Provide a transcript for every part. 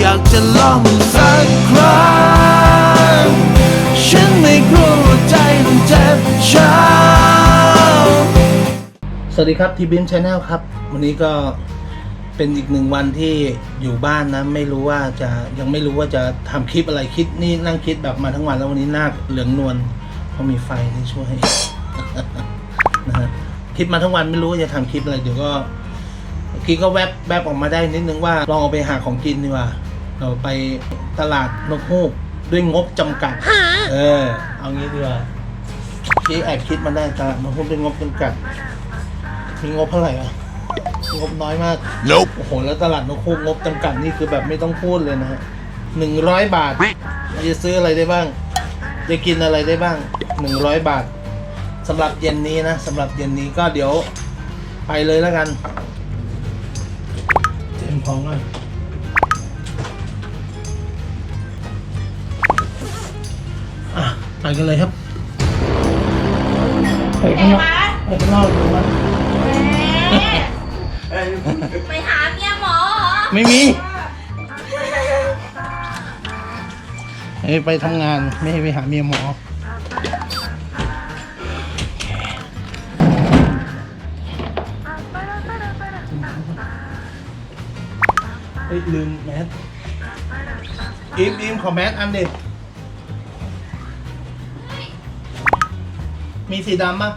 อยากจะลองสักครั้ง ฉันไม่กลัวว่าใจต้องเจ็บช้ำสวัสดีครับทีบีมชาแนลครับ วันนี้ก็เป็นอีกหนึ่งวันที่อยู่บ้านนะ ไม่รู้ว่าจะยังไม่รู้ว่าจะทำคลิปอะไรคิดนี่นั่งคิดแบบมาทั้งวันแล้ววันนี้หน้าเหลืองนวลเพราะมีไฟที่ช่วยนะฮะคิดมาทั้งวันไม่รู้ว่าจะทำคลิปอะไรเดี๋ยวก็ กี้ก็แวบแวบออกมาได้นิดนึงว่าลองเอาไปหาของกินดีกว่าเราไปตลาดนกฮูกด้วยงบจำกัด เออ เอางี้ดีกว่าพี่แอบคิดมาได้ตลาดนกฮูกด้วยงบจำกัด มีงบเท่าไหร่อะงบน้อยมาก Nope. โอ้โห แล้วตลาดนกฮูกงบจำกัดนี่คือแบบไม่ต้องพูดเลยนะฮะหนึ่งร้อยบาท จะซื้ออะไรได้บ้าง จะกินอะไรได้บ้างหนึ่งร้อยบาทสำหรับเย็นนี้นะสำหรับเย็นนี้ก็เดี๋ยวไปเลยแล้วกัน เตรียมของก่อนอะไปกันเลยครับไปข้างนอกไปข้างนอกดูว่าไปหาเมียหมอเหรอไม่มีให้ไปทำงานไม่ให้ไปหาเมียหมอ เฮ้ยลืมแมสอิมอิมขอแมสอันเด็ดมีสีดำป่ะ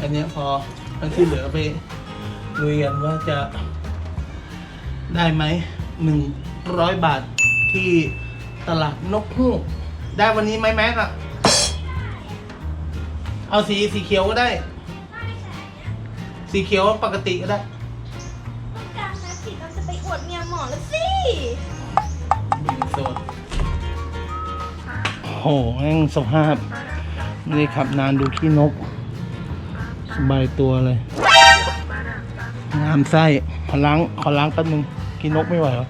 อันนี้พออันที่เหลือไปลุยกันว่าจะได้ไหมหนึ่งร้อยบาทที่ตลาดนกฮูกได้วันนี้ไหมแม็กอะเอาสีสีเขียวก็ได้ สีเขียวปกติก็ได้ ดเมียหมอแล้วสิบินโซนโอ้โหแม่งสภาพไม่ได้ขับนานดูขี้นก สบายตัวเลย งามไส้ ขอล้าง ขอล้างแป๊บนึงขี้นกไม่ไหวเหรอ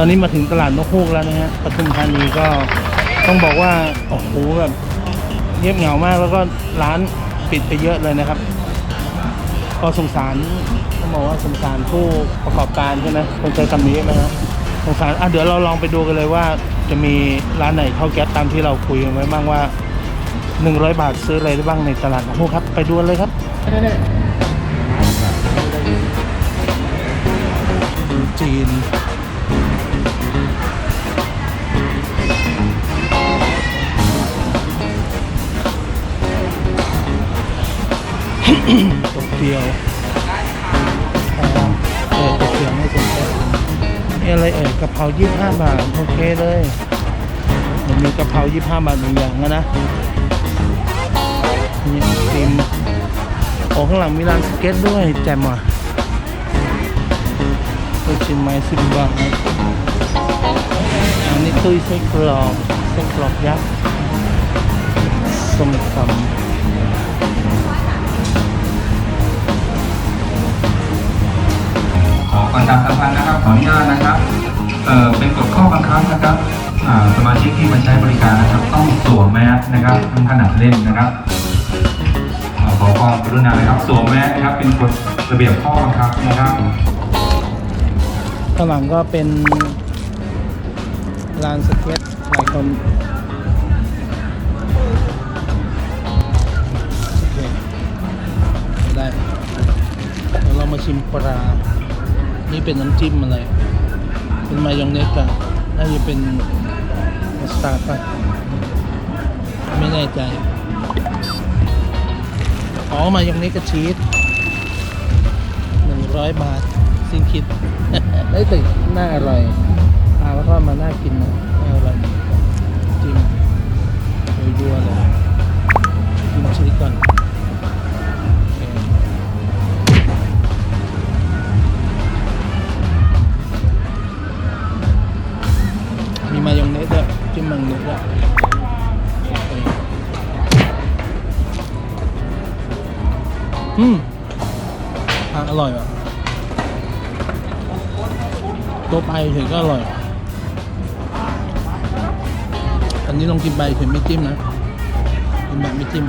ตอนนี้มาถึงตลาดนกฮูกแล้วนะฮะปทุมธานีก็ต้องบอกว่าโอ้โหแบบเงียบเหงามากแล้วก็ร้านปิดไปเยอะเลยนะครับ ก็สงสารต้องบอกว่าสงสารผู้ประกอบการใช่ไหมคงใจคำนี้ไหมฮะสงสารอะเดี๋ยวเราลองไปดูกันเลยว่า จะมีร้านไหนเข้าแก๊สตามที่เราคุยกันไว้บ้างว่า 100 บาทซื้ออะไรได้บ้างในตลาดนกฮูกครับ ไปดูเลยครับดูจีน โตเกียวเออโตเกียวไม่สนใจนี่อะไรเอ่ยกะเพรายี่ห้าบาท โอเคเลยมันมีกะเพรายี่ห้าบาทหนึ่งอย่างนะนะนี่ติมโอ้ข้างหลังมีร้านสเก็ตด้วยแจ่มอะลูกชิ้นไม้สิบบาทอันนี้ตุ้ยไส้กรอกไส้กรอกยักษ์ส้มตำ ประชาสัมพันธ์นะครับขออนุญาตนะครับเอ่อเป็นกฎข้อบังคับนะครับอ่าสมาชิกที่มาใช้บริการนะครับ ต้องสวมแมสนะครับทั้งขนาดเล่นนะครับอ่าขอความกรุณานะครับสวมแมสนะครับเป็นกฎระเบียบข้อบังคับนะครับข้างหลังก็เป็นลานสเก็ตหลายคนโอเคได้เดี๋ยวเรามาชิมปลา นี่เป็นน้ำจิ้มอะไร เป็นมายองเนสกันน่าจะเป็นมัสตาร์ดป่ะไม่แน่ใจ อ๋อ มายองเนสกับชีสหนึ่งร้อยบาท สิ้นคิด ได้ยแต่น่าอร่อยปลาแล้วก็มาน่ากินนะ อืมอะอร่อยอะตัวไปเฉยก็อร่อย อันนี้ลองกินไปเฉยไม่จิ้มนะ กินแบบไม่จิ้ม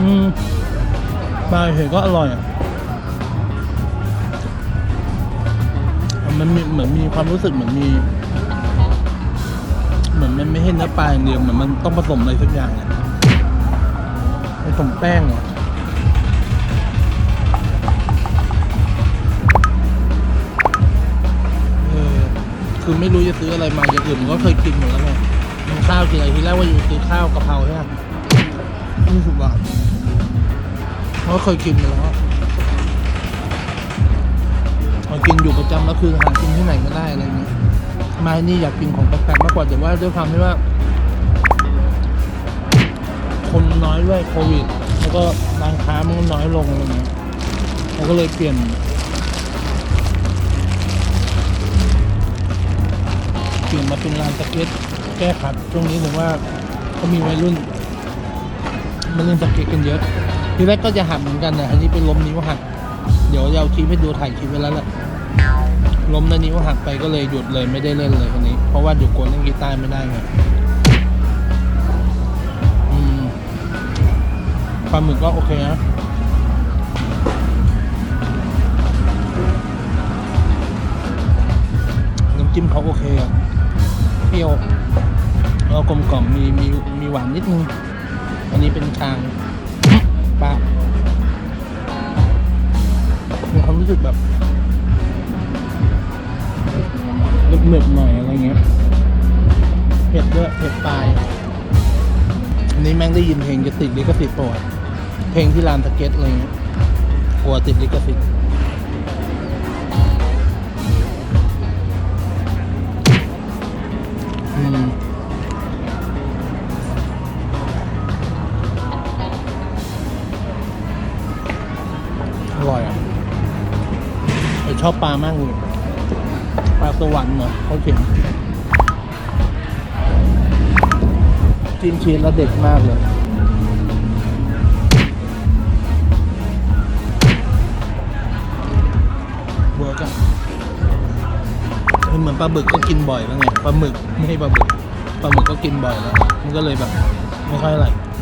อืมปลาเฉยก็อร่อยอะมันมีเหมือนมีความรู้สึกเหมือนมี มือนมันไม่ใช่เนื้อปลาอย่างเดียวเหมือนมันต้องผสมอะไรสักอย่างเนี่ยผสมแป้งเหรอเออคือไม่รู้จะซื้ออะไรมาอย่างอื่นผมก็เคยกินหมดแล้วไงมันข้าวกินอะไรทีแรกว่าอยู่ซื้อข้าวกะเพราใช่ไหมยี่สิบบาทเพราะเคยกินมาแล้วพอกินอยู่ประจำแล้วคือหากินที่ไหนก็ได้อะไรเงี้ย มาที่นี่อยากกินของแปลกๆมากกว่าแต่ว่าด้วยความที่ว่า คนน้อยด้วยโควิด แล้วก็ร้านค้ามันน้อยลงอะไรเงี้ยเราก็เลยเปลี่ยนเปลี่ยนมาเป็นลานสเก็ตแก้ขัดช่วงนี้ผมว่าก็มีวัยรุ่นมาเล่นสเก็ตกันเยอะ ทีแรกก็จะหักเหมือนกันนะอันนี้เป็นล้มนิ้วหัก เดี๋ยวเอาคลิปให้ดูถ่ายคลิปไว้แล้วแหละ ล้มแล้วนิ้วหักไปก็เลยหยุดเลยไม่ได้เล่นเลยคนนี้ เพราะว่าอยู่กวนเล่นกีตาร์ไม่ได้ไงอืมปลาหมึกก็โอเคนะน้ำจิ้มเขาโอเคอะเปรี้ยวแล้วกลมกล่อมมีมีมีหวานนิดนึง อันนี้เป็นคางปลามีความรู้สึกแบบ ติดลิขสิทธิ์ตัวะเพลงที่ลานสเก็ตอะไรเงี้ยกลัวติดลิขสิทธิ์อร่อยอะชอบปลามากเลยปลาสวรรค์เหรอเขาเขียนจิ้มชีสแล้วเด็ดมากเลย ปลาบึกก็กินบ่อยแล้วไงปลาหมึกไม่ใช่ปลาบึกปลาหมึกก็กินบ่อยแล้ว มันก็เลยแบบไม่ค่อยอะไรอื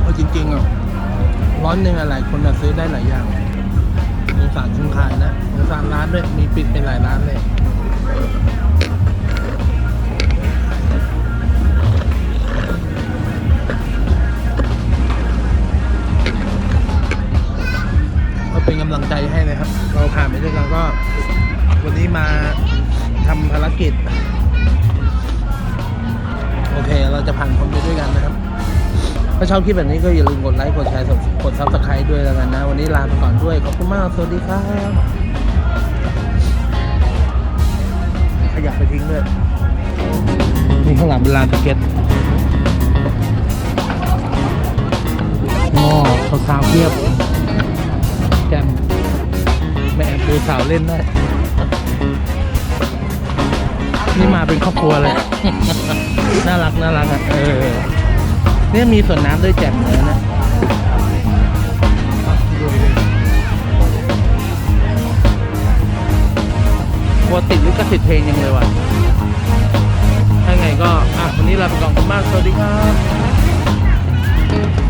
เอาจริงๆอะร้อนหนึ่งอะหลายคนอะซื้อได้หลายอย่างสงสารคนขายนะสงสารร้านด้วย มีปิดไปหลายร้านเลยก็เป็นกำลังใจให้นะครับ เราผ่านไปด้วยกันก็ วันนี้มาทำภารกิจ โอเค เราจะผ่านพ้นไปด้วยกันนะครับ ถ้าชอบคลิปแบบนี้ก็อย่าลืมกดไลค์ กดแชร์ กดซับสไครต์ด้วยแล้วกันนะ วันนี้ลาไปก่อนด้วย ขอบคุณมาก สวัสดีครับ ขยะไปทิ้งด้วย นี่ข้างหลังเป็นลานสเก็ตงอสาวๆเพียบ แกมแม่แอบดูสาวเล่นได้ นี่มาเป็นครอบครัวเลย น่ารัก น่ารักอะ เออ เนี่ยมีส่วนน้ำด้วยแจ่มเลยนะกลัวติดลิขสิทธิ์เพลงยังเลยว่ะ ถ้าไงก็ อะ วันนี้ลาไปก่อนคุณมาก สวัสดีครับ